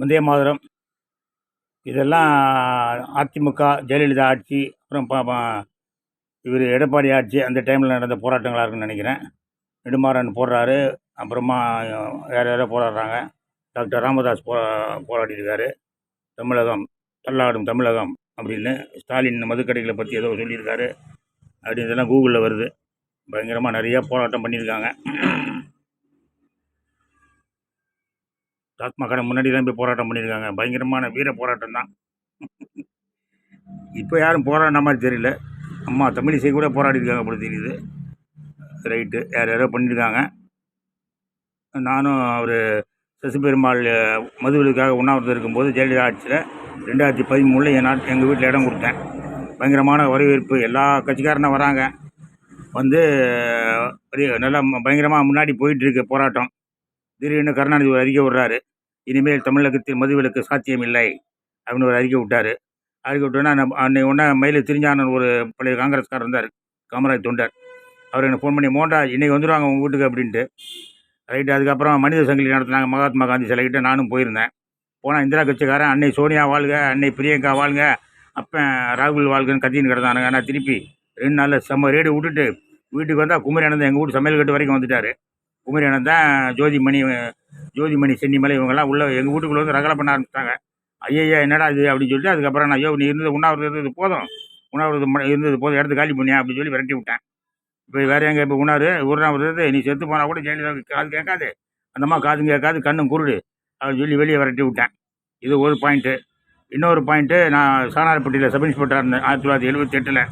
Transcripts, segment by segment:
வந்தே மாதிரம். இதெல்லாம் அதிமுக ஜெயலலிதா ஆட்சி அப்புறம் இவர் எடப்பாடி ஆட்சி அந்த டைமில் நடந்த போராட்டங்களாக இருக்குன்னு நினைக்கிறேன். நெடுமாறன் போடுறாரு அப்புறமா வேறு யாரோ போராடுறாங்க. டாக்டர் ராமதாஸ் போ போராடிருக்காரு. தமிழகம் தள்ளாடும் தமிழகம் அப்படின்னு ஸ்டாலின் மதுக்கடைகளை பற்றி ஏதோ சொல்லியிருக்காரு. அப்படி இதெல்லாம் கூகுளில் வருது. பயங்கரமாக நிறையா போராட்டம் பண்ணியிருக்காங்க. டாஸ்மாக் கடை முன்னாடி தான் போய் போராட்டம் பண்ணியிருக்காங்க. பயங்கரமான வீர போராட்டம் தான். இப்போ யாரும் போராடின மாதிரி தெரியல. அம்மா தமிழிசை கூட போராடிருக்காங்க அப்படி தெரியுது. ரைட்டு யார் யாரோ பண்ணியிருக்காங்க. நானும் அவர் சசிபெருமாள் மதுவிலுக்காக உண்ணாவிரதம் இருக்கும்போது ஜெயலலிதா ஆட்சியில் ரெண்டாயிரத்தி பதிமூணில் என் நாட் எங்கள் வீட்டில் இடம் கொடுத்தேன். பயங்கரமான வரவேற்பு. எல்லா கட்சிக்காரனும் வராங்க. வந்து பெரிய நல்லா பயங்கரமாக முன்னாடி போயிட்டுருக்கு போராட்டம். திடீர்னு கருணாநிதி ஒரு அறிக்கை விடுறாரு. இனிமேல் தமிழகத்தில் மதுவிலக்கு சாத்தியமில்லை அப்படின்னு ஒரு அறிக்கை விட்டார். அறிக்கை விட்டோன்னா அன்னை ஒன்றா மயில திரிஞ்சானன் ஒரு பழைய காங்கிரஸ்காரர் இருந்தார் காமராஜ் தொண்டர். அவர் எனக்கு ஃபோன் பண்ணி மோண்டா இன்றைக்கி வந்துடுவாங்க உங்கள் வீட்டுக்கு அப்படின்ட்டு. ரைட்டு அதுக்கப்புறம் மனித சங்கிலி நடத்தினாங்க மகாத்மா காந்தி சிலைகிட்ட நானும் போயிருந்தேன். போனால் இந்திரா கட்சிக்காரன் அன்னை சோனியா வாழ்க அன்னை பிரியங்கா வாழ்க அப்போ ராகுல் வாழ்கன்னு கத்தின்னு கிடந்தானுங்க. ஆனால் திருப்பி ரெண்டு நாளில் செம்ம ரேடு விட்டுட்டு வீட்டுக்கு வந்தால் குமரி ஆனந்தம் எங்கள் வீட்டு சமையல் கட்டு வரைக்கும் வந்துட்டார். குமரி தான் ஜோதிமணி ஜோதிமணி சென்னிமலை இவங்கெல்லாம் உள்ள எங்கள் வீட்டுக்குள்ளே வந்து ரகலை பண்ண ஆரம்பிச்சிட்டாங்க. ஐயா என்னடா இது அப்படின்னு சொல்லிட்டு அதுக்கப்புறம் நான் ஐயோ நீ இருந்தது உண்ணாவிரதம் இருந்தது போதும். உணவுறது ம- இருந்தது போதும் இடத்து காலி பண்ணியா அப்படின்னு சொல்லி விரட்டி விட்டேன். இப்போ வேறு எங்கே இப்போ உணவு உண்ணாவிரதத்தை நீ செத்து போனால் கூட ஜெயலலிதா காது கேட்காது. அந்தம்மா காதும் கேட்காது கண்ணும் குருடு அப்படின்னு சொல்லி வெளியே விரட்டி விட்டேன். இது ஒரு பாயிண்ட்டு இன்னொரு பாயிண்ட்டு நான் சாணாரப்பட்டியில் சப் இன்ஸ்பெக்டராக இருந்தேன் ஆயிரத்தி தொள்ளாயிரத்தி எழுபத்தெட்டில்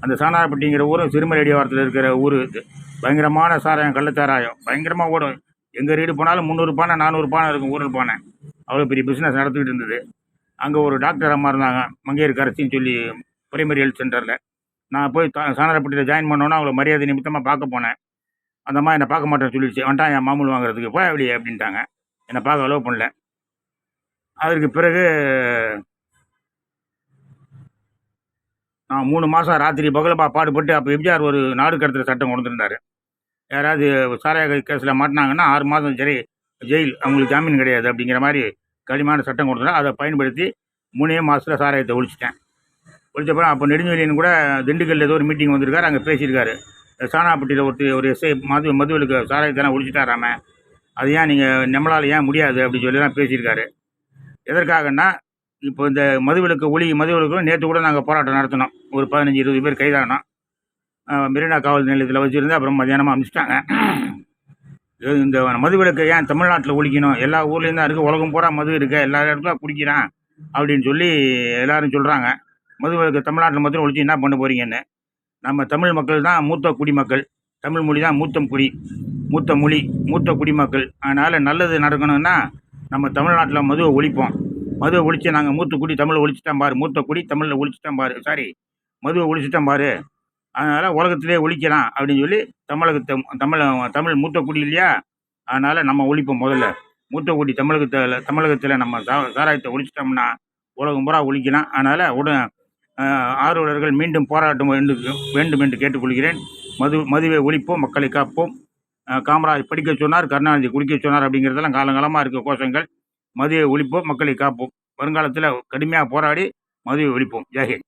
அந்த சாணாரப்பட்டிங்கிற ஊரும் சிறுமலை வாரத்தில் இருக்கிற ஊர் இது. பயங்கரமான சாராயம் கள்ளச்சாராயம் பயங்கரமாக ஓடும். எங்கள் ரீடு போனாலும் முந்நூறு பானை நானூறு பானை இருக்கும் ஊரில் பானை. அவ்வளோ பெரிய பிஸ்னஸ் நடத்திக்கிட்டு இருந்தது. அங்கே ஒரு டாக்டர் அம்மா இருந்தாங்க. மங்கையர் கரசின்னு சொல்லி பிரைமரி ஹெல்த் சென்டரில் நான் போய் தா சாணார்பட்டியில் ஜாயின் பண்ணோன்னா அவங்கள மரியாதை நிமித்தமாக பார்க்க போனேன். அந்த அம்மா என்னை பார்க்க மாட்டேன்னு சொல்லிடுச்சு. வந்துட்டான் என் மாமூல் வாங்குறதுக்கு போய் அப்படியே அப்படின்ட்டாங்க. என்னை பார்க்க அலோவ் பண்ணல. அதற்கு பிறகு நான் மூணு மாதம் ராத்திரி பகலப்பா பாடுபட்டு அப்போ எம்ஜிஆர் ஒரு நாடு கடத்தல் சட்டம் கொண்டு யாராவது சாராய கேஸில் மாட்டினாங்கன்னா ஆறு மாதம் சரி ஜெயில் அவங்களுக்கு ஜாமீன் கிடையாது அப்படிங்கிற மாதிரி கடுமையான சட்டம் கொண்டு அதை பயன்படுத்தி மூணே மாதத்தில் சாராயத்தை ஒழிச்சிட்டேன். ஒழிச்சப்பறம் அப்போ நெடுஞ்செழியன் கூட திண்டுக்கல்ல ஏதோ ஒரு மீட்டிங் வந்திருக்காரு அங்கே பேசியிருக்காரு. சாணாப்பட்டியில் ஒருத்தர் ஒரு எஸ்ஐ மது மதுவிலுக்கு சாராயத்தெல்லாம் ஒழிச்சிட்டாராம. அது ஏன் நீங்கள் நம்மளால் ஏன் முடியாது அப்படின்னு சொல்லி தான் பேசியிருக்காரு. எதற்காகன்னா இப்போ இந்த மதுவிலக்கு ஒளி மதுவிலக்கு நேற்று கூட நாங்கள் போராட்டம் நடத்தினோம். ஒரு பதினஞ்சு இருபது பேர் கைதானோம். மெரினா காவல் நிலையத்தில் வச்சுருந்து அப்புறம் மதியானமாக அனுப்பிச்சிட்டாங்க இது இந்த மதுவிலக்கு ஏன் தமிழ்நாட்டில் ஒழிக்கணும்? எல்லா ஊர்லேயும் தான் இருக்குது உலகம் பூரா மது இருக்குது எல்லா இடத்துல குடிக்கிறான் அப்படின்னு சொல்லி எல்லாரும் சொல்கிறாங்க மதுவிலக்கு தமிழ்நாட்டில் மட்டும் ஒழிச்சு என்ன பண்ண போகிறீங்கன்னு நம்ம தமிழ் மக்கள் தான் மூத்த குடிமக்கள். தமிழ் மொழி தான் மூத்த குடி மூத்த மொழி மூத்த குடிமக்கள். அதனால் நல்லது நடக்கணும்னா நம்ம தமிழ்நாட்டில் மதுவை ஒழிப்போம். மதுவை ஒழிச்சு நாங்கள் மூத்தக்குடி தமிழை ஒழிச்சிட்டோம் பாரு மூத்தக்குடி தமிழில் ஒழிச்சிட்டோம் பாரு சாரி மதுவை ஒழிச்சிட்டோம் பாரு. அதனால் உலகத்திலே ஒழிக்கலாம் அப்படின்னு சொல்லி தமிழகத்தை தமிழ் தமிழ் மூத்தக்குடி இல்லையா? அதனால் நம்ம ஒழிப்போம் முதல்ல. மூத்தக்குடி தமிழகத்தில் தமிழகத்தில் நம்ம சா சாராயத்தை ஒழிச்சிட்டோம்னா உலகம் பூரா ஒழிக்கலாம். அதனால் உடன் ஆர்வலர்கள் மீண்டும் போராட்டம் வேண்டும் வேண்டும் என்று கேட்டுக்கொள்கிறேன். மது மதுவை ஒழிப்போம் மக்களை காப்போம். காமராஜ் படிக்க சொன்னார் கருணாநிதி குடிக்க சொன்னார் அப்படிங்கிறதெல்லாம் காலங்காலமாக இருக்க கோஷங்கள். மதுவை ஒழிப்போம் மக்களை காப்போம். வருங்காலத்தில் கடுமையாக போராடி மதுவை ஒழிப்போம். ஜெயஹிந்த்